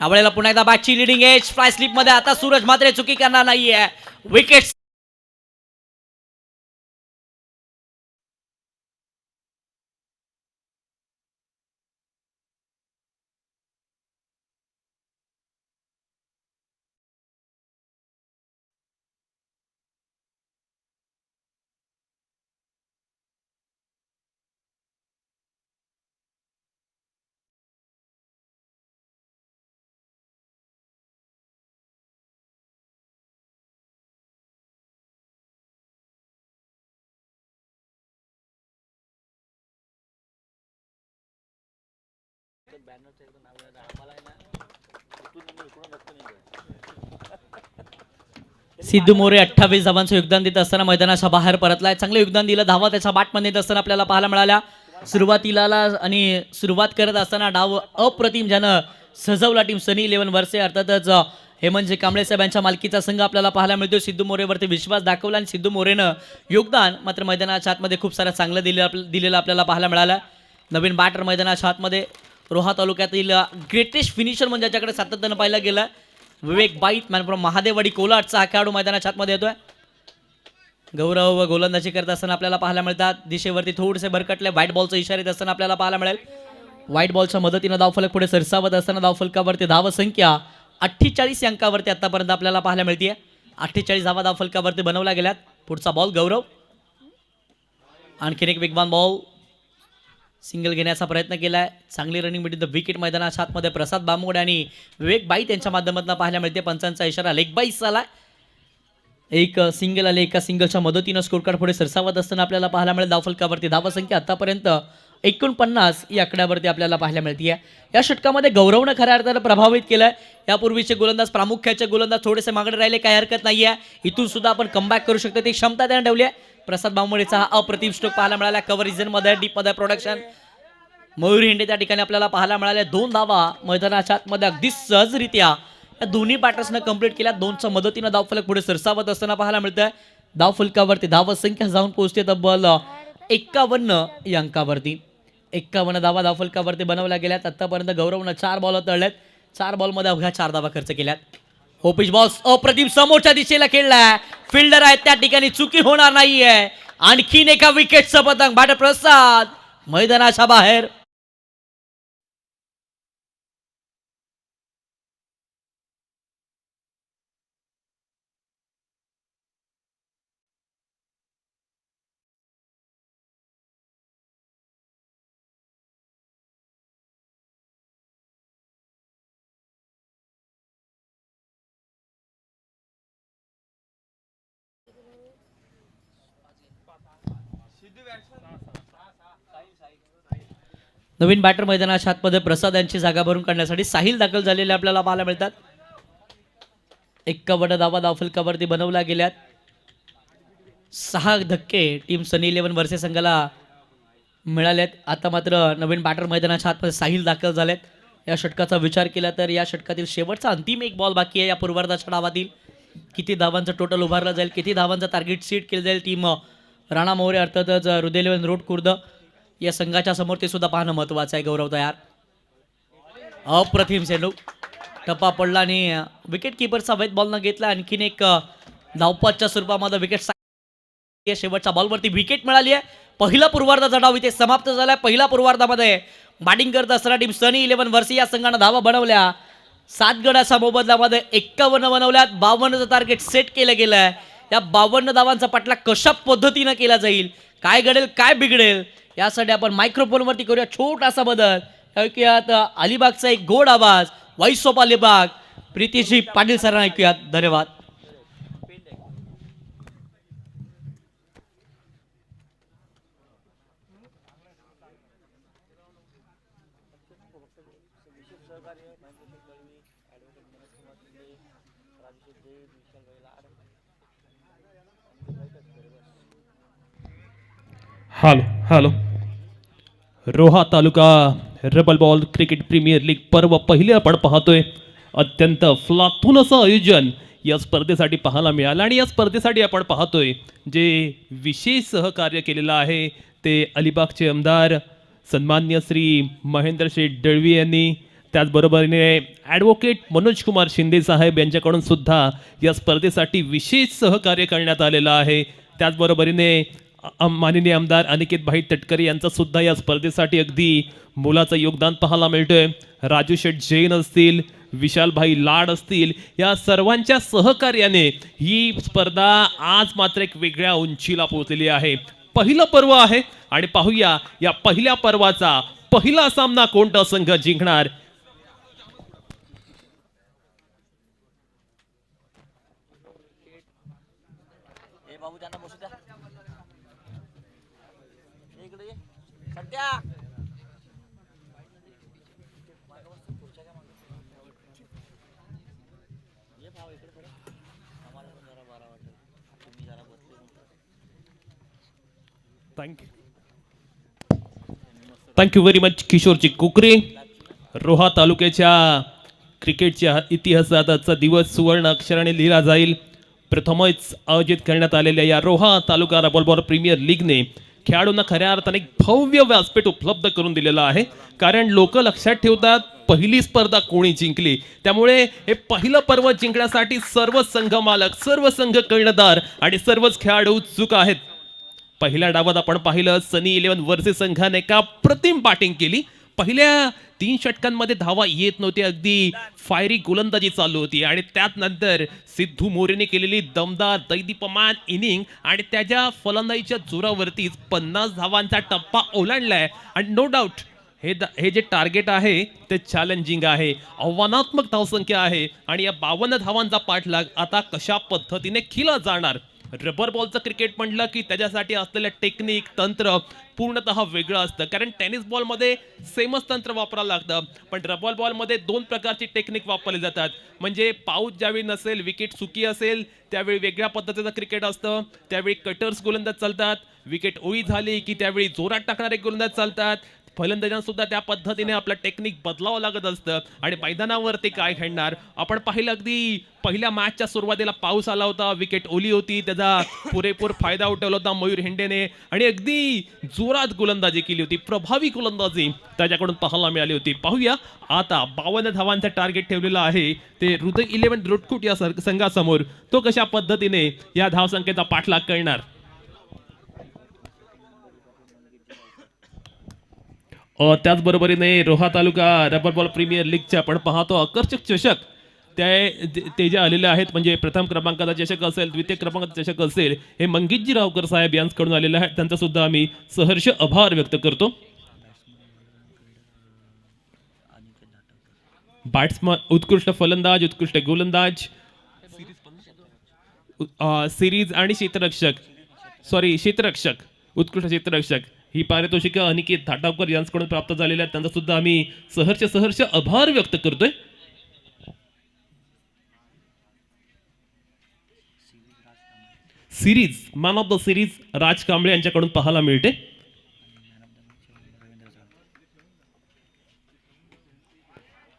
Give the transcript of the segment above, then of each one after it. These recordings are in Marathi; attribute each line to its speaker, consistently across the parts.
Speaker 1: यावेळेला पुन्हा एकदा बॅटची लिडिंग एज फ्लाय स्लिपमध्ये आता सूरज मात्र चुकी करणार नाहीये. विकेट सिद्धू मोरे अठ्ठावीस धावांचं योगदान देत असताना मैदानाच्या बाहेर परतलाय. चांगलं योगदान दिलं. धावा त्याच्या बाटमध्ये येत असताना आपल्याला पाहायला मिळाल्या. सुरुवातीला आणि सुरुवात करत असताना डाव अप्रतिम ज्यानं सजवला टीम सनी इलेव्हन वर्षे अर्थातच हेमंतजी कांबळे साहेब यांच्या मालकीचा संघ आपल्याला पाहायला मिळतो सिद्धू मोरेवरती विश्वास दाखवला आणि सिद्धू मोरेनं योगदान मात्र मैदानाच्या आतमध्ये खूप सारं चांगलं दिलं दिलेलं आपल्याला पाहायला मिळालं. नवीन बॅटर मैदानाच्या आतमध्ये रोहा तालुक्यातील ग्रेटेस्ट फिनिशर म्हणजे याच्याकडे सातत्यानं पाहिलं गेलं. विवेक बाईत मॅनपुरा महादेववाडी कोलाटचा हा खेळाडू मैदानाच्या आतमध्ये येतोय. गौरव व गोलंदाजी करत असताना आपल्याला पाहायला मिळतात. दिशेवरती थोडेसे भरकटले व्हाईट बॉलचा इशारा येत असताना आपल्याला पाहायला मिळेल. व्हाईट बॉलच्या मदतीनं धावफलक पुढे सरसावत असताना धावफलकावरती धाव संख्या अठ्ठेचाळीस अंकावरती आतापर्यंत आपल्याला पाहायला मिळते अठ्ठेचाळीस धावा धावफलकावरती बनवल्या गेल्यात पुढचा बॉल गौरव. आणखीन एक वेगवान बॉल सिंगल घेण्याचा प्रयत्न केलाय. चांगली रनिंग मिळते द विकेट मैदानाच्या आतमध्ये प्रसाद बामोड आणि विवेक बाई त्यांच्या माध्यमातून पाहायला मिळते. पंचांचा इशारा लेख बाईस आलाय एक सिंगल आले एका सिंगलच्या मदतीनं स्कोरकार्ड पुढे सरसावत असताना आपल्याला पाहायला मिळेल. धावफलकावरती धावा संख्या आतापर्यंत एकोणपन्नास या आकड्यावरती आपल्याला पाहायला मिळते या षटकामध्ये गौरवनं खऱ्या अर्थानं प्रभावित केलंय. यापूर्वीचे गोलंदाज प्रामुख्याचे गोलंदाज थोडेसे मागणे राहिले काही हरकत नाहीये. इथून सुद्धा आपण कमबॅक करू शकतो. ती क्षमता त्यांना ठेवली आहे. प्रसाद बांबोळेचा हा अप्रतिम स्ट्रोक पाहायला मिळाला. कव्हर रिझनमध्ये डीपमध्ये प्रोडक्शन मयूर हिंडे त्या ठिकाणी आपल्याला पाहायला मिळाल्या दोन धावा मैदानाच्या आतमध्ये अगदी सहजरित्या या दोन्ही बॅटर्सनं कंप्लीट केल्या. दोनच्या मदतीनं धावफलक पुढे सरसावत असताना पाहायला मिळतंय. धावफलकावरती धाव संख्या जाऊन पोहोचते तब्बल एक्कावन्न या अंकावरती एक्कावन्न धावा धावफलकावरती बनवल्या गेल्यात. आतापर्यंत गौरवनं चार बॉल तळल्यात. चार बॉलमध्ये अवघ्या चार धावा खर्च केल्यात. होपिश बॉस अप्रतिम समोरच्या दिशेला खेळलाय फिल्डर आहेत त्या ठिकाणी चुकी होणार नाहीये. आणखीन एका विकेटचं पतंग भाट प्रसाद. मैदानाच्या बाहेर. नवीन बॅटर मैदानाच्या आतमध्ये प्रसाद यांची जागा भरून काढण्यासाठी साहिल दाखल झालेले आपल्याला पाहायला मिळतात. एक एक्कावन्न दावा धावफलकावरती बनवल्या गेल्यात. सहा धक्के टीम सनी इलेव्हन वर्से संघाला मिळालेत. आता मात्र नवीन बॅटर मैदानाच्या आतमध्ये साहिल दाखल झालेत. या षटकाचा विचार केला तर या षटकातील शेवटचा अंतिम एक बॉल बाकी आहे या पूर्वार्धाच्या डावातील. किती धावांचं टोटल उभारलं जाईल किती धावांचं टार्गेट सीट केलं जाईल टीम राणा मोरे अर्थातच हृदय रोड खुर्द या संघाच्या समोर ते सुद्धा पाहणं महत्त्वाचं आहे गौरव तयार. अप्रतिम सेलू टप्पा पडला आणि विकेट किपरचा वैध बॉल न घेतला आणखीन एक धावपाच्या स्वरूपामध्ये विकेट या शेवटच्या बॉलवरती विकेट मिळाली आहे. पहिला पूर्वार्धाचा डाव इथे समाप्त झालाय. पहिल्या पूर्वार्धामध्ये बॅटिंग करत असताना टीम सनी इलेव्हन वर्षी या संघानं धावा बनवल्या. सात गडाच्या मोबदल्यामध्ये एक्कावन्न बनवल्यात. बावन्नचं टार्गेट सेट केलं गेलं आहे या बावन्न धावांचा पाटला कशा पद्धतीनं केला जाईल काय घडेल काय बिघडेल यासाठी आपण मायक्रोफोनवरती करूया छोटासा बदल. ऐकूयात अलिबागचा एक गोड आवाज वॉइस ऑफ अलिबाग. प्रीतीजी पाटील सरांना ऐकूयात. धन्यवाद.
Speaker 2: Hello hello Roha taluka rubber ball cricket premier league पर्व पहिले आपण पाहतोय. अत्यंत फ्लातून असं आयोजन या स्पर्धेसाठी पाहायला मिळालं आणि या स्पर्धेसाठी आपण पाहतोय जे विशेष सहकार्य केलेलं आहे ते अलिबागचे आमदार सन्मान्य श्री महेंद्र शेठ दळवी यांनी. त्याचबरोबरीने ॲडव्होकेट मनोज कुमार शिंदे साहेब यांच्याकडून सुद्धा या स्पर्धेसाठी विशेष सहकार्य करण्यात आलेलं आहे. त्याचबरोबरीने माननीय आमदार अनिकेत भाई तटकरे यांचा सुद्धा या स्पर्धेसाठी अगदी मोलाचं योगदान पाहायला मिळतोय. राजू शेठ जैन असतील विशालभाई लाड असतील या सर्वांच्या सहकार्याने ही स्पर्धा आज मात्र एक वेगळ्या उंचीला पोहोचलेली आहे. पहिलं पर्व आहे आणि पाहूया या पहिल्या पर्वाचा पहिला सामना कोणता संघ जिंकणार
Speaker 3: ए बाबू त्यांना बसू द्या ए, इकडे ये. सध्या ये भाऊ इकडे थोडं. आम्हाला पण जरा बरं वाटेल तुम्ही जरा त्या.
Speaker 2: थँक्यू व्हेरी मच किशोरची कुकरे. रोहा तालुक्याच्या क्रिकेटच्या इतिहासात आजचा दिवस सुवर्ण अक्षराने लिहिला जाईल. प्रथमच आयोजित करण्यात आलेल्या या रोहा तालुका रबॉलबॉल प्रीमियर लीगने खेळाडूंना खऱ्या अर्थाने एक भव्य व्यासपीठ उपलब्ध करून दिलेलं आहे. कारण लोक लक्षात ठेवतात पहिली स्पर्धा कोणी जिंकली? त्यामुळे हे पहिलं पर्व जिंकण्यासाठी सर्व संघ मालक सर्व संघ कर्णधार आणि सर्वच खेळाडू उत्सुक आहेत. पहिल्या डावात आपण पाहिलं सनी इलेव्हन वर्से संघाने का प्रतिम बॅटिंग केली. पहिल्या तीन षटकांमध्ये धावा येत नव्हती. अगदी फायरी गोलंदाजी चालू होती. आणि त्यात नंतर सिद्धू मोरेने केलेली दमदार दैदीपमान इनिंग आणि त्याच्या फलंदाजीच्या जोरावरतीच पन्नास धावांचा टप्पा ओलांडलाय. आणि नो डाऊट हे द- हे जे टार्गेट आहे ते चॅलेंजिंग आहे. आव्हानात्मक धावसंख्या आहे. आणि या बावन्न धावांचा पाठलाग आता कशा पद्धतीने केला जाणार? रबर बॉलचं क्रिकेट म्हटलं की त्याच्यासाठी असलेलं टेक्निक तंत्र पूर्णतः वेगळं असतं. कारण टेनिस बॉलमध्ये सेमच तंत्र वापरावं लागतं. पण रबर बॉलमध्ये दोन प्रकारची टेक्निक वापरली जातात. म्हणजे पाऊस ज्यावेळी नसेल विकेट सुकी असेल त्यावेळी वेगळ्या पद्धतीचं क्रिकेट असतं. त्यावेळी कटर्स गोलंदाज चालतात. विकेट ओळी झाली की त्यावेळी जोरात टाकणारे गोलंदाज चालतात. फलंदाजांना सुद्धा त्या पद्धतीने आपलं टेक्निक बदलावं लागत असतं आणि मैदानावर ते काय खेळणार आपण पाहिलं अगदी पहिल्या मॅचच्या सुरुवातीला पाऊस आला होता विकेट ओली होती त्याचा पुरेपूर फायदा उठवला होता मयूर हिंडेने आणि अगदी जोरात गोलंदाजी केली होती प्रभावी गोलंदाजी त्याच्याकडून पाहायला मिळाली होती. पाहूया आता बावन्न धावांचा टार्गेट ठेवलेला आहे ते हृदय इलेव्हन रोटकुट या संघासमोर तो कशा पद्धतीने या धावसंख्येचा पाठलाग करणार? त्याचबरोबरीने Roha taluka rubber ball premier लीगच्या आपण पाहतो. आकर्षक चषक त्या ते जे आलेले आहेत म्हणजे प्रथम क्रमांकाचा चषक असेल द्वितीय क्रमांकाचा चषक असेल हे मंगीतजी रावकर साहेब यांच्याकडून आलेले आहेत. त्यांचा सुद्धा आम्ही सहर्ष आभार व्यक्त करतो. बॅट्समन उत्कृष्ट फलंदाज उत्कृष्ट गोलंदाज सिरीज आणि क्षेत्ररक्षक सॉरी क्षेत्ररक्षक उत्कृष्ट क्षेत्ररक्षक ही पारितोषिक अनिकेत थाटावकर यांच्याकडून प्राप्त झालेल्या आहेत. त्यांचा सुद्धा आम्ही सहर्ष सहर्ष आभार व्यक्त करतोय. Series man of the series Raj Kamble यांच्याकडून पाहायला मिळते.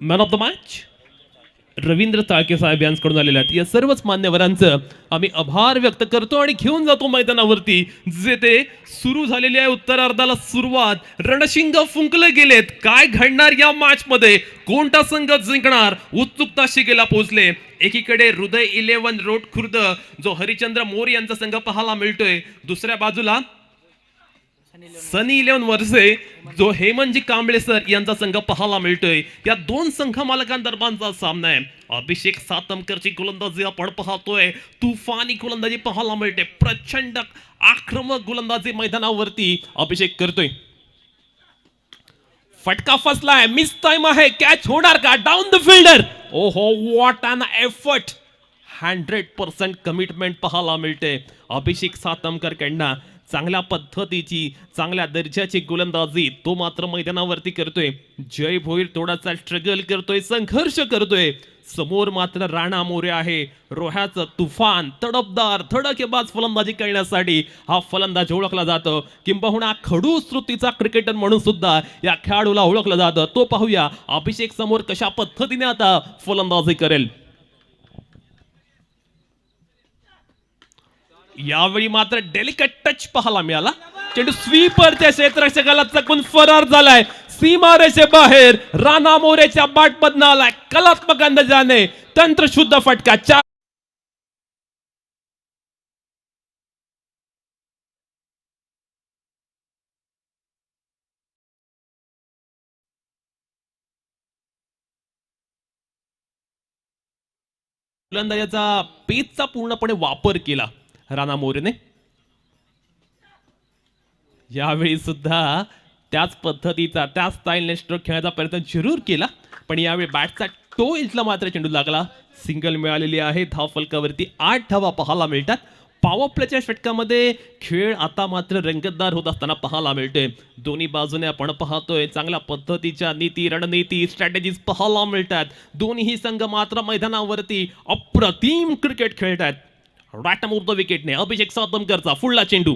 Speaker 2: Man of the match Ravindra Chalke Saheb यांच्याकडून आलेले आहेत. या सर्वच मान्यवरांचं आम्ही आभार व्यक्त करतो आणि घेऊन जातो मैदानावरती जेथे सुरू झालेले आहे उत्तरार्धाला सुरुवात. रणशिंग फुंकले गेलेत. काय घडणार या मॅच मध्ये कोणता संघ जिंकणार? उत्सुकता शिगेला पोहोचले. एकीकडे हृदय इलेव्हन रोड खुर्द जो हरिचंद्र मोर यांचा संघ पाहायला मिळतोय. दुसऱ्या बाजूला सनी इलेव्हन वर्षे जो हेमनजी कांबळे सर यांचा संघ पाहायला मिळतोय या दोन संघ मालकांदरम्यानचा सामना आहे. अभिषेक सातमकरची गोलंदाजी आपण पाहतोय. तुफानी गोलंदाजी पाहायला मिळते. प्रचंड आक्रमक गोलंदाजी मैदानावरती अभिषेक करतोय. फटका फसलाय. मिस टाइम आहे. कॅच होणार का? Down the fielder oh what an effort hundred percent commitment पाहायला मिळते. अभिषेक सातमकर कडनं चांगल्या पद्धतीची चांगल्या दर्जाची गोलंदाजी तो मात्र मैदानावरती करतोय. जय भोईर थोडासा स्ट्रगल करतोय संघर्ष करतोय. समोर मात्र राणा मोरे आहे. रोह्याचं तुफान तडपदार धडकेबाज फलंदाजी करण्यासाठी हा फलंदाज ओळखला जातो. किंबहुना खडू श्रुतीचा क्रिकेटर म्हणून सुद्धा या खेळाडूला ओळखलं जातं. तो पाहूया अभिषेक समोर कशा पद्धतीने आता फलंदाजी करेल. यावेळी मात्र डेलिकेट टच पाहायला मिळाला. चेंडू स्वीपरच्या क्षेत्रक्षकाला चकून फरार झालाय. सीमारेषे बाहेर राणा मोरेच्या बाटमधनं आलाय. कलात्मक अंदाजाने तंत्रशुद्ध फटका. चार फलंदाजाचा पेचचा पूर्णपणे वापर केला. राणा मोरेने यावेळी सुद्धा त्याच पद्धतीचा त्याच स्टाईलने स्ट्रोक खेळण्याचा प्रयत्न जरूर केला. पण यावेळी बॅटचा टो इंचला मात्र चेंडू लागला. सिंगल मिळालेली आहे. धाव फलकावरती आठ धावा पाहायला मिळतात. पॉवर षटकामध्ये खेळ आता मात्र रंगतदार होत असताना पाहायला मिळतोय. दोन्ही बाजूने आपण पाहतोय. चांगल्या पद्धतीच्या नीती रणनीती स्ट्रॅटेजीज पाहायला मिळतात. दोन्ही संघ मात्र मैदानावरती अप्रतिम क्रिकेट खेळतात राटामुर्द उर्द विकेटने अभिषेक सातमकरचा फुडला चेंडू.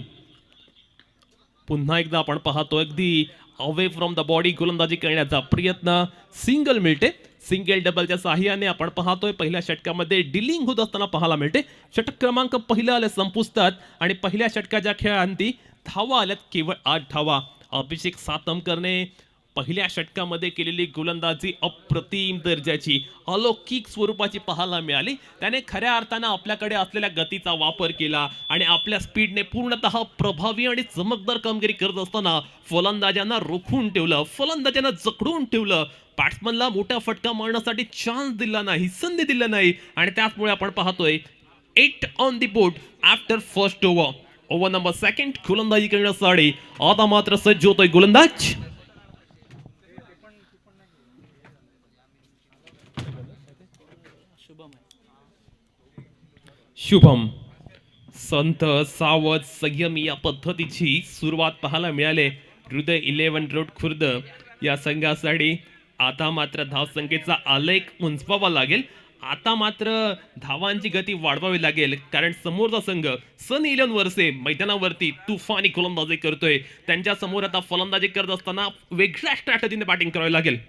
Speaker 2: पुन्हा एकदा आपण पाहतो अगदी अवे फ्रॉम द बॉडी गोलंदाजी करण्याचा प्रयत्न. सिंगल मिळते. सिंगल डबलच्या साह्याने आपण पाहतोय. पहिल्या षटकामध्ये डिलिंग होत असताना पाहायला मिळते. षटक क्रमांक पहिला आले संपुसतात आणि पहिल्या षटकाच्या खेळांती धावा आल्यात केवळ आठ धावा. अभिषेक सातमकरने पहिल्या षटकामध्ये केलेली गोलंदाजी अप्रतिम दर्जाची अलौकिक स्वरूपाची पाहायला मिळाली. त्याने खऱ्या अर्थानं आपल्याकडे असलेल्या गतीचा वापर केला आणि आपल्या स्पीडने पूर्णतः प्रभावी आणि चमकदार कामगिरी करत असताना फलंदाजांना रोखून ठेवलं फलंदाजांना जखडून ठेवलं. बॅट्समनला मोठा फटका मारण्यासाठी चान्स दिला नाही संधी दिला नाही. आणि त्याचमुळे आपण पाहतोय eight on the board after first over over number second गोलंदाजी करण्यासाठी आता मात्र सज्ज होतोय गोलंदाज.
Speaker 3: शुभम.
Speaker 2: संत सावध संयमी या पद्धतीची सुरुवात पाहायला मिळाले. हृदय इलेव्हन रोड खुर्द. या संघासाठी आता मात्र धावसंख्येचा आलेख उंचवावा लागेल. आता मात्र धावांची गती वाढवावी लागेल. कारण समोरचा संघ सन इलेव्हन वर्षे मैदानावरती तुफानी गोलंदाजी करतोय. त्यांच्यासमोर आता फलंदाजी करत असताना वेगळ्या स्ट्रॅटजीने बॅटिंग करावी लागेल.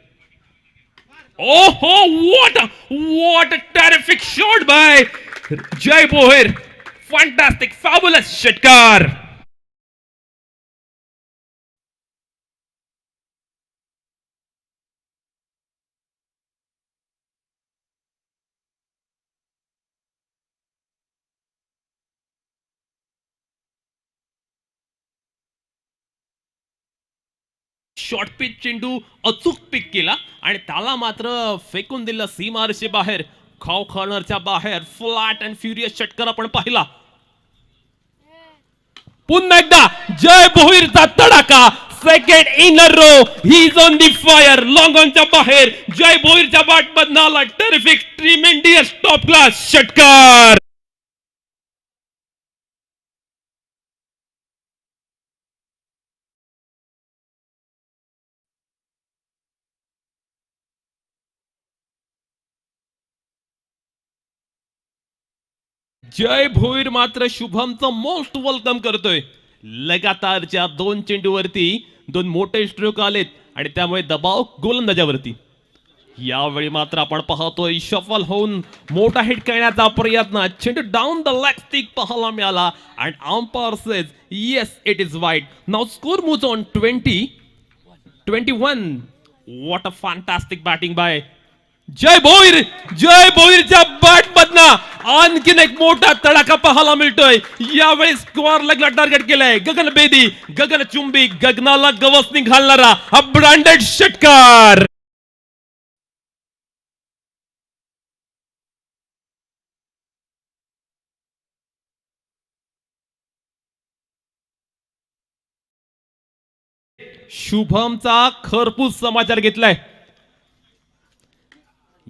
Speaker 2: ओहो हो what what terrific terrific by Jay Bhoir fantastic fabulous षटकार शॉर्ट पिच चेंडू अचूक पिक केला आणि त्याला मात्र फेकून दिलं सीमारशी बाहेर. खाव कॉर्नरच्या बाहेर फ्लॅट अँड फ्युरियस षटकार आपण पाहिला. पुन्हा एकदा जय भोईरचा तडाखा. Second in row he is on the fire long ऑनच्या बाहेर. जय भोईरच्या बॅट मधनं टेरिफिक ट्रिमेंडियस टॉप क्लास षटकार. जय भोईर मात्र शुभमचं मोस्ट वेलकम करतोय. लगातारच्या दोन चेंडूवरती दोन मोठे स्ट्रोक आलेत आणि त्यामुळे दबाव गोलंदाजावरती. यावेळी मात्र आपण पाहतोय शफल होऊन मोठा हिट करण्याचा प्रयत्न. चेंडू डाऊन द लेग स्टिक पाहायला मिळाला and umpire says yes it is wide now score moves on twenty twenty one what a fantastic batting by Jay Bhoir Jay भोईरच्या bat मधनं आणखीन एक मोठा तडाखा पाहायला मिळतोय. यावेळी स्कोअर लगला टार्गेट केलाय. गगन बेदी गगन चुंबी गगनाला गवसनी घालणारा हा ब्रँडेड षटकार. शुभमचा खरपूस समाचार घेतलाय.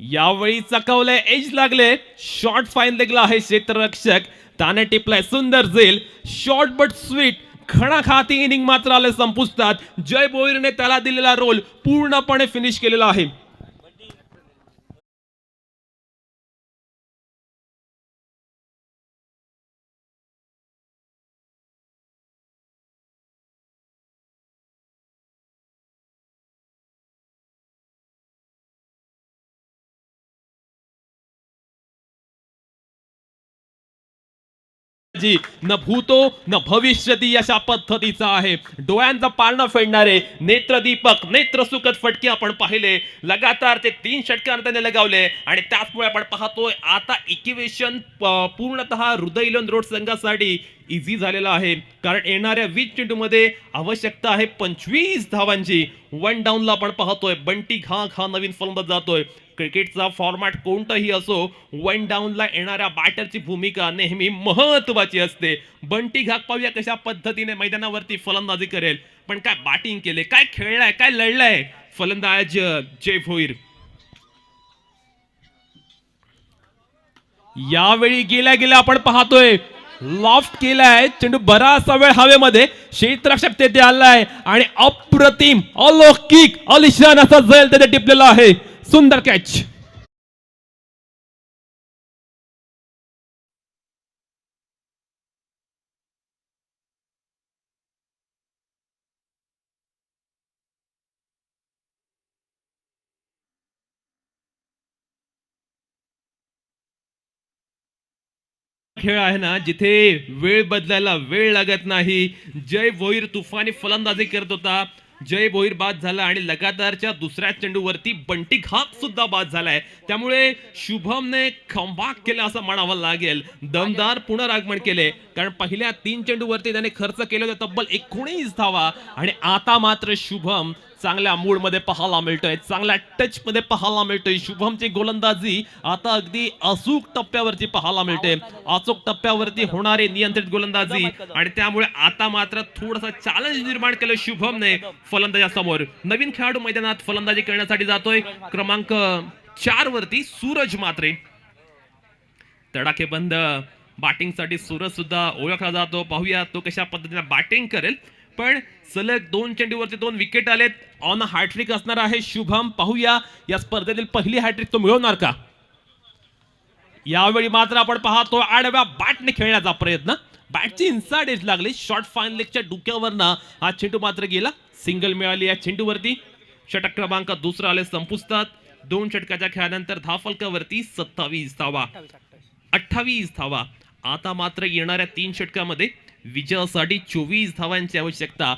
Speaker 2: यावेळी चकवलंय एज लागले. शॉर्ट फाईन देखील आहे क्षेत्ररक्षक. त्याने टिपलाय सुंदर झेल. शॉर्ट बट स्वीट खणाखाती इनिंग मात्र आले संपुष्टात. जय बोईरने त्याला दिलेला रोल पूर्णपणे फिनिश केलेला आहे. जी न भूतो न भविष्यती अशा पद्धतीचा आहे. डोळ्यांचा पाळणं फेडणारे नेत्रदीपक नेत्रसुखद फटके आपण पाहिले. लगातार ते तीन षटकार त्याने लगावले आणि त्याचमुळे आपण पाहतोय आता इक्वेशन पूर्णतः हृदयलन रोड संघासाठी इझी झालेला आहे. कारण येणाऱ्या वीस चेंडूमध्ये आवश्यकता आहे पंचवीस धावांची. वन डाऊनला आपण पाहतोय बंटी घा घा नवीन फलंदाज जातोय. क्रिकेटचा फॉर्मॅट कोणताही असो वन डाऊनला येणाऱ्या बॅटरची भूमिका नेहमी महत्वाची असते. बंटी घाकपाव्या कशा पद्धतीने मैदानावरती फलंदाजी करेल. पण काय बॅटिंग केले काय खेळलाय काय लढलाय? फलंदाज जय भोईर. यावेळी गेल्या गेल्या आपण पाहतोय लॉफ्ट केलाय चेंडू बराचसा वेळ हवेमध्ये क्षेत्ररक्षक तेथे आलाय. आणि अप्रतिम अलौकिक अलिशान असा जैल तेथे टिपलेला आहे. सुंदर कॅच खेळ आहे ना जिथे वेळ बदलायला वेळ लागत नाही. जय भोईर तुफानी फलंदाजी करत होता. जय भोईर बाद झाला आणि लगातारच्या दुसऱ्या चेंडूवरती बंटी घाक सुद्धा बाद झालाय. त्यामुळे शुभमने खंबाक केला असं म्हणावं लागेल. दमदार पुनरागमन केले. कारण पहिल्या तीन चेंडूवरती त्याने खर्च केले होते तब्बल एकोणीस धावा. आणि आता मात्र शुभम चांगल्या मूडमध्ये पाहायला मिळतोय चांगल्या टच मध्ये पाहायला मिळतोय. शुभमची गोलंदाजी आता अगदी अचूक टप्प्यावरती पाहायला मिळते. अचूक टप्प्यावरती होणारी नियंत्रित गोलंदाजी. आणि त्यामुळे आता मात्र थोडासा चॅलेंज निर्माण केलं शुभमने फलंदाजासमोर नवीन खेळाडू मैदानात फलंदाजी करण्यासाठी जातोय. क्रमांक चार वरती सूरज मात्रे तडाखेबंद बॅटिंगसाठी सूरज सुद्धा ओळखला जातो. पाहूया तो कशा पद्धतीने बॅटिंग करेल. पण सलग दोन चेंडूवरती दोन विकेट आलेत. ऑन हॅट्रिक असणार आहे. शुभम पाहूया. या स्पर्धेतील पहिली हॅट्रिक तो मिळवणार का? यावेळी मात्र आपण पाहतो आडव्या बॅटने खेळण्याचा प्रयत्न. बॅटची इन्साइड एज लागली. शॉर्ट फाईन लेगच्या डुक्यावरनं हा चेंडू मात्र गेला. सिंगल मिळाली या चेंडूवरती. षटक क्रमांक दुसरा आले संपुसतात दोन षटकाच्या खेळानंतर धाफलकावरती सत्तावीस धावा. अठ्ठावीस धावा. आता मात्र येणाऱ्या तीन षटकामध्ये विजयासाठी चोवीस धावांची आवश्यकता.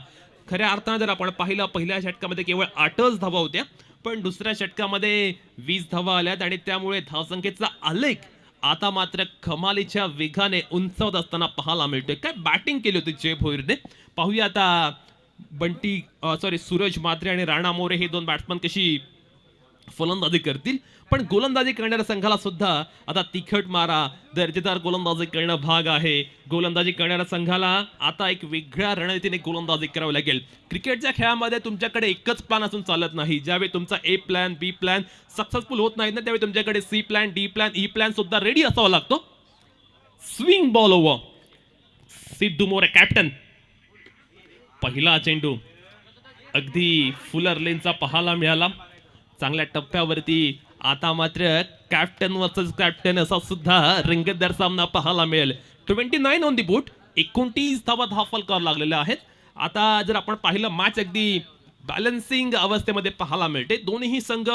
Speaker 2: खऱ्या अर्थानं जर आपण पाहिलं पहिल्या षटकामध्ये केवळ आठच धावा होत्या पण दुसऱ्या षटकामध्ये वीस धावा आल्यात आणि त्यामुळे धावसंख्येचा आलेख आता मात्र कमालीच्या वेगाने उंचावत असताना पाहायला मिळतोय. काय बॅटिंग केली होती जय भोईरने पाहूया आता बंटी सॉरी सूरज मात्रे आणि राणा मोरे हे दोन बॅट्समन कशी फलंदाजी करतील पण गोलंदाजी करणाऱ्या संघाला सुद्धा आता तिखट मारा दर्जेदार गोलंदाजी करणं भाग आहे. गोलंदाजी करणाऱ्या संघाला आता एक वेगळ्या रणनीतीने गोलंदाजी करावी लागेल. क्रिकेटच्या खेळामध्ये तुमच्याकडे एकच प्लॅन असून चालत नाही. ज्यावेळी तुमचा A plan B plan successful होत नाही ना त्यावेळी तुमच्याकडे C plan D plan E plan सुद्धा रेडी असावा लागतो. Swing ball over Siddhu More captain पहिला चेंडू. अगदी फुलर लेनचा पाहायला मिळाला. चांगल्या टप्प्यावरती. आता मात्र कॅप्टन वर्सेस कॅप्टन असा सुद्धा रंगतदार सामना पाहायला मिळेल. Twenty nine on the board एकोणतीस धावा हा फलकावर लागलेल्या आहेत आता जर आपण पाहिलं मॅच अगदी बॅलन्सिंग अवस्थेमध्ये पाहायला मिळते. दोन्ही संघ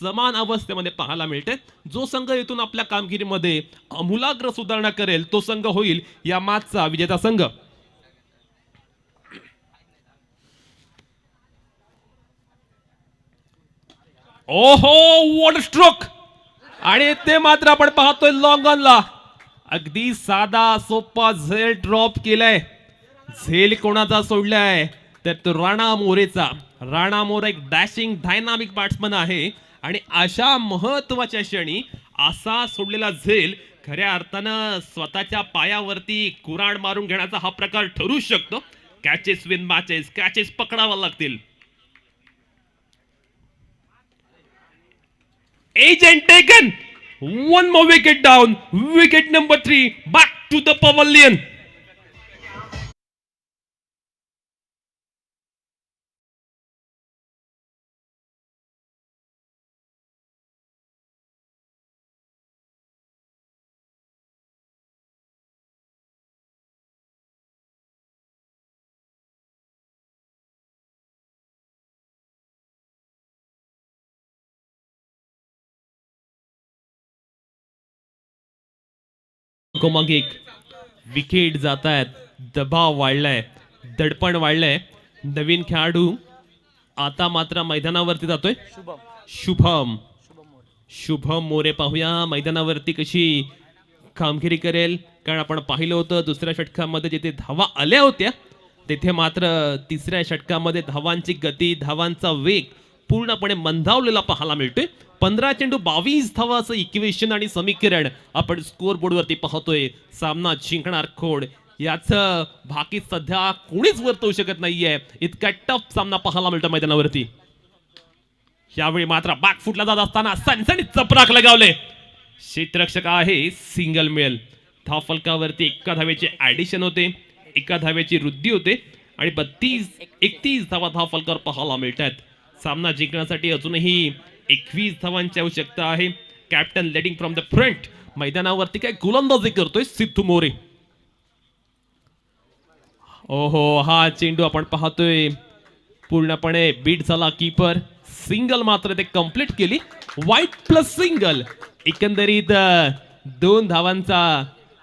Speaker 2: समान अवस्थेमध्ये पाहायला मिळते. जो संघ इथून आपल्या कामगिरीमध्ये अमूलाग्र सुधारणा करेल तो संघ होईल या मॅचचा विजेता संघ. ओहो वॉट स्ट्रोक आणि ते मात्र आपण पाहतोय लॉंग ऑनला अगदी साधा सोपा झेल ड्रॉप केलाय. झेल कोणाचा सोडलाय? तर तो राणा मोरेचा. राणा मोरे एक डॅशिंग डायनामिक बॅट्समन आहे. आणि अशा महत्त्वाच्या क्षणी असा सोडलेला झेल खऱ्या अर्थानं स्वतःच्या पायावरती कुराण मारून घेण्याचा हा प्रकार ठरू शकतो. कॅचेस विन मॅचेस कॅचेस पकडावा लागतील. Agent taken. One more wicket down. Wicket number three. Back to the pavilion. मागे एक. विकेट जात आहेत दबाव वाढलाय. दडपण वाढलंय. नवीन खेळाडू आता मात्र मैदानावरती जातोय.
Speaker 1: शुभम.
Speaker 2: शुभम.
Speaker 1: शुभम मोरे
Speaker 2: शुभम मोरे पाहूया. मैदानावरती कशी कामगिरी करेल? कारण आपण पाहिलं होतं दुसऱ्या षटकामध्ये जिथे धावा आल्या होत्या तिथे मात्र तिसऱ्या षटकामध्ये धावांची गती धावांचा वेग पूर्णपणे मंदावलेला पाहायला मिळतोय. पंधरा चेंडू बावीस धावाचं इक्वेशन आणि समीकरण आपण स्कोअर बोर्डवरती पाहतोय. सामना जिंकणार खोड याच भाकी सध्या कोणीच वर्तवू शकत नाहीये. इतका टफ सामना पाहायला मिळतो मैदानावरती. यावेळी मात्र बाग फुटला जात असताना सणसणीत चपराक लगावले. क्षेत्ररक्षक आहे सिंगल मेल धावफलकावरती एका धावेचे ऍडिशन होते एका धावेची वृद्धी होते आणि बत्तीस एकतीस धावा धावफलकावर पाहायला मिळतात सामना जिंकण्यासाठी अजूनही एकवीस धावांची आवश्यकता आहे. Captain leading from the front मैदानावरती काय गोलंदाजी करतोय सिद्धू मोरे. ओहो हा चेंडू आपण पाहतोय. पूर्णपणे बीट झाला कीपर सिंगल मात्र ते कंप्लीट केली. वाईट प्लस सिंगल एकंदरीत दोन धावांचा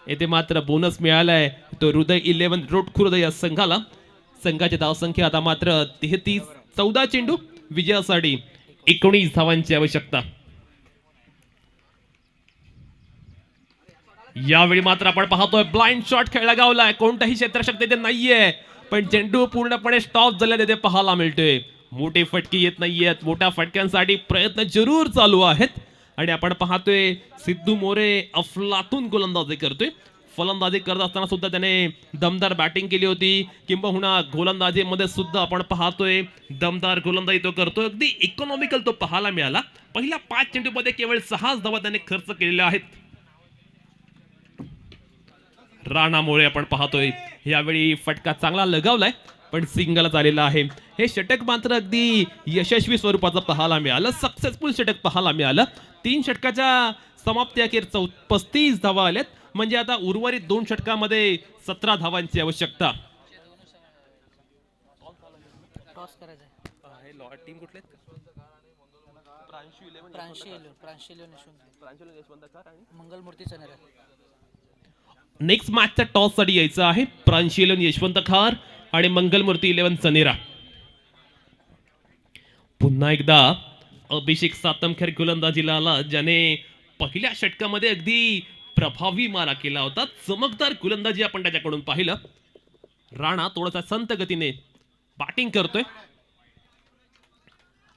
Speaker 2: येथे मात्र बोनस मिळालाय. तो हृदय इलेव्हन रोटखुर्द या संघाला. संघाची धावसंख्या आता मात्र तेहतीस चौदा चेंडू. विजयासाठी एकोणीस धावांची आवश्यकता. यावेळी मात्र आपण पाहतोय ब्लाइंड शॉट खेळला गावलाय कोणताही क्षेत्रशक तिथे नाहीये. पण चेंडू पूर्णपणे स्टॉप झाला तिथे पाहायला मिळतोय. मोठे फटके येत नाहीयेत. मोठ्या फटक्यांसाठी प्रयत्न जरूर चालू आहेत. आणि आपण पाहतोय सिद्धू मोरे अफलातून गोलंदाजी करतोय. फलंदाजी करत असताना सुद्धा त्याने दमदार बॅटिंग केली होती. किंबहुना गोलंदाजीमध्ये सुद्धा आपण पाहतोय दमदार गोलंदाजी तो करतोय. अगदी इकॉनॉमिकल तो पाहायला मिळाला. पहिल्या पाच चेंडूमध्ये केवळ सहाच धावा त्याने खर्च केलेल्या आहेत. राणामुळे आपण पाहतोय यावेळी फटका चांगला लगावलाय पण सिंगलच आलेला आहे. हे षटक मात्र अगदी यशस्वी स्वरूपाचं पाहायला मिळालं. सक्सेसफुल षटक पाहायला मिळालं. तीन षटकाच्या समाप्ती अखेर चौ पस्तीस धावा आल्यात. म्हणजे आता उर्वरित दोन षटकामध्ये सतरा धावांची आवश्यकता. नेक्स्ट मॅचच्या टॉससाठी यायचं आहे. प्रांशी इलेव्हन यशवंत खार आणि मंगलमूर्ती इलेव्हन सनेरा पुन्हा एकदा अभिषेक सातमखेर गोलंदाजीला आला ज्याने पहिल्या षटकामध्ये अगदी प्रभावी मारा केला होता. चमकदार गोलंदाजी आपण त्याच्याकडून पाहिलं. राणा थोडासा संत गतीने बॅटिंग करतोय.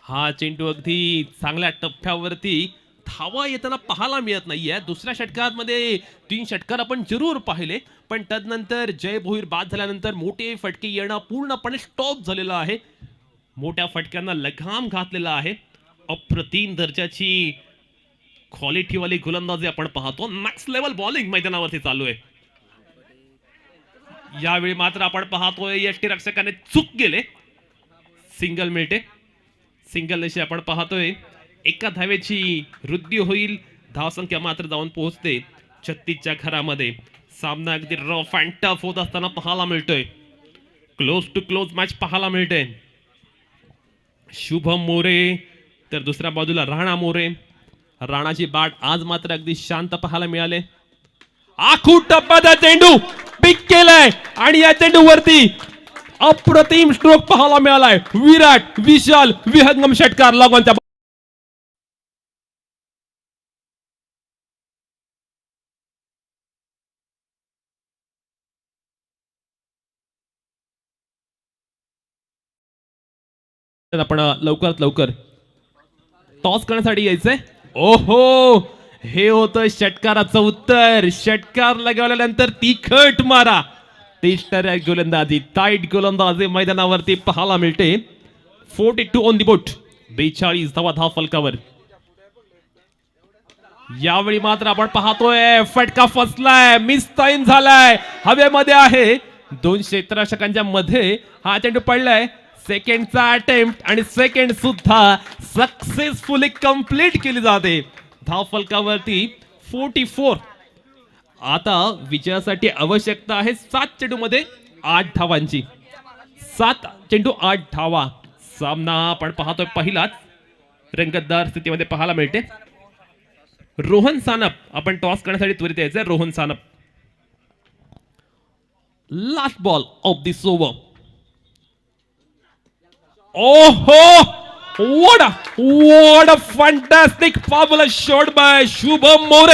Speaker 2: हा चेंडू अगदी चांगल्या टप्प्यावरती धावा येताना पाहायला मिळत नाहीये. दुसऱ्या षटकामध्ये तीन षटकार आपण जरूर पाहिले. पण तदनंतर जय भोईर बाद झाल्यानंतर मोठे फटके येणं पूर्णपणे स्टॉप झालेलं आहे. मोठ्या फटक्यांना लगाम घातलेला आहे. अप्रतिम दर्जाची क्वालिटीवाली गोलंदाजी आपण पाहतो. मॅक्स लेवल बॉलिंग मैदानावरती चालू आहे. यावेळी मात्र आपण पाहतोय यष्टी रक्षकाने चूक गेले सिंगल मिळते. सिंगल अशी आपण पाहतोय. एका धावेची वृद्धी होईल. धावसंख्या मात्र जाऊन पोहोचते. छत्तीसच्या घरामध्ये. सामना अगदी रफ अँड टफ होत असताना पाहायला मिळतोय. क्लोज टू क्लोज मॅच पाहायला मिळते. शुभम मोरे तर दुसऱ्या बाजूला राणा मोरे. राणाची बाट आज मात्र अगदी शांत पाहायला मिळाले. आखू टप्प्याचा चेंडू पिक केलाय आणि या चेंडू वरती अप्रतिम स्ट्रोक पाहायला मिळालाय. विराट विशाल विहंगम षटकार लागून आपण लवकरात लवकर टॉस करण्यासाठी यायचंय. ओहो हे होतं षटकाराचं उत्तर. षटकार लगावल्यानंतर तिखट मारा. तिष्टऱ्या गोलंदाजी टाईट गोलंदाजी मैदानावरती पाहायला मिळते. Forty two on the board बेचाळीस धावा धाव फलकावर. यावेळी मात्र आपण पाहतोय फटका फसलाय मिसटाईन झालाय. हवेमध्ये आहे. दोन त्रषकांच्या मध्ये हा चेंडू पडलाय. सेकंडचा अटेम्प्ट आणि सेकंड सुद्धा सक्सेसफुली कंप्लीट केली जाते. धाव फलकावरती फोर्टी फोर आता विजयासाठी आवश्यकता आहे सात चेंडू मध्ये आठ धावांची. सात चेंडू आठ धावा. सामना आपण पाहतोय पहिलाच. रंगतदार स्थितीमध्ये पाहायला मिळते. रोहन सानप आपण टॉस करण्यासाठी त्वरित यायचंय. Rohan Sanap. Last ball of this over ओहो what a what a fantastic fabulous shot by Shubham More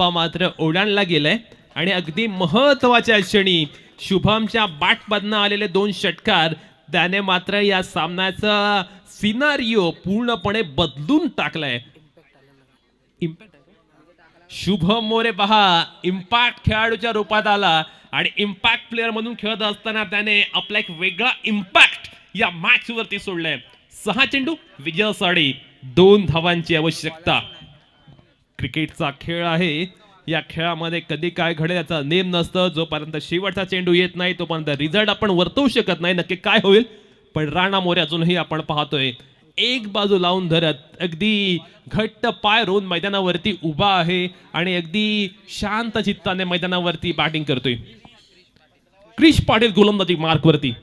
Speaker 2: मात्र ओढाणला गेलाय. आणि अगदी महत्त्वाच्या क्षणी शुभमच्या बाटमधनं आलेले दोन षटकार त्याने मात्र या सामन्याचा सिनारिओ पूर्णपणे बदलून टाकलाय. इम्पॅक्ट शुभम मोरे पहा इम्पॅक्ट खेळाडूच्या रूपात आला आणि इम्पॅक्ट प्लेअर म्हणून खेळत असताना त्याने आपला एक वेगळा इम्पॅक्ट या मॅच वरती सोडलाय. सहा चेंडू विजय साडी दोन धावांची आवश्यकता. क्रिकेटचा खेळ आहे. या खेळामध्ये कधी काय घडेल याचा नेम नसतं. जोपर्यंत शेवटचा चेंडू येत नाही तोपर्यंत रिझल्ट आपण वर्तवू शकत नाही. नक्की काय होईल? पण राणा मोरे अजूनही आपण पाहतोय. एक बाजू लावून धरत अगदी घट्ट पाय रोवून मैदानावरती उभा आहे आणि अगदी शांत चित्ताने मैदानावरती बॅटिंग करतोय. क्रिश पाटील गोलंदाजी मार्कवरती.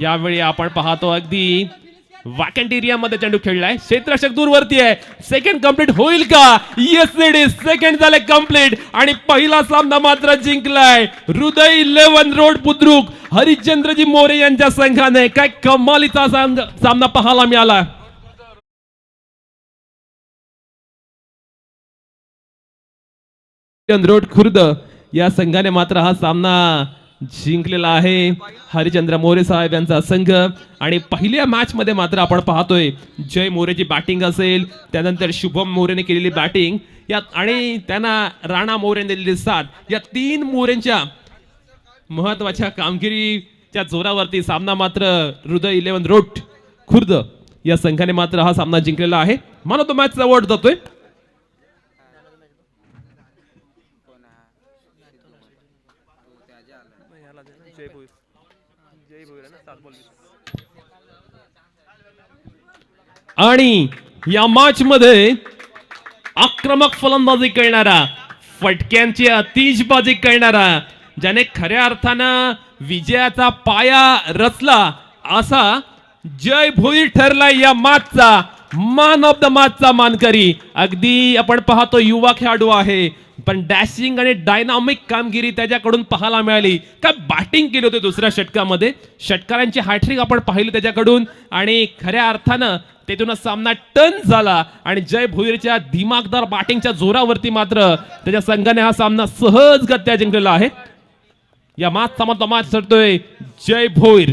Speaker 2: यावेळी आपण पाहतो अगदी वॅकंट एरियामध्ये चेंडू खेळलाय. क्षेत्रक्षक दूरवरती आहे. सेकंड कंप्लीट होईल का? येस इट इज सेकंड झाले कंप्लीट आणि पहिला सामना मात्र जिंकलाय. Hriday eleven road Budruk. हरिश्चंद्रजी मोरे यांच्या संघाने काय कमालीचा सामना पाहायला मिळाला. रोड खुर्द. या संघाने मात्र हा सामना जिंकलेला आहे हरिचंद्र मोरे साहेब यांचा संघ. आणि पहिल्या मॅच मध्ये मात्र आपण पाहतोय जय मोरेची बॅटिंग असेल त्यानंतर शुभम मोरेने केलेली बॅटिंग यात आणि त्यांना राणा मोरेने दिलेली साथ या तीन मोरेंच्या महत्त्वाच्या कामगिरीच्या जोरावरती सामना मात्र हृदय इलेव्हन रोड खुर्द या संघाने मात्र हा सामना जिंकलेला आहे. मला तो मॅचचा अवॉर्ड जातोय. आणि या मॅच मध्ये आक्रमक फलंदाजी करणारा फटक्यांची अतिशबाजी करणारा ज्याने खऱ्या अर्थानं विजयाचा पाया रचला असा जय भोई ठरला या मॅचचा मान ऑफ द मॅचचा मानकरी. अगदी आपण पाहतो युवा खेळाडू आहे. पण डॅशिंग आणि डायनामिक कामगिरी त्याच्याकडून पाहायला मिळाली. काय बॅटिंग केली होती दुसऱ्या षटकामध्ये? षटकारांची हॅट्रिक आपण पाहिली त्याच्याकडून आणि खऱ्या अर्थानं तेथूनच सामना टन झाला आणि जय भोईरच्या दिमागदार बॅटिंगच्या जोरावरती मात्र त्याच्या संघाने हा सामना सहजगत्या जिंकलेला आहे. या मात सामना मात सरतोय जय भोईर.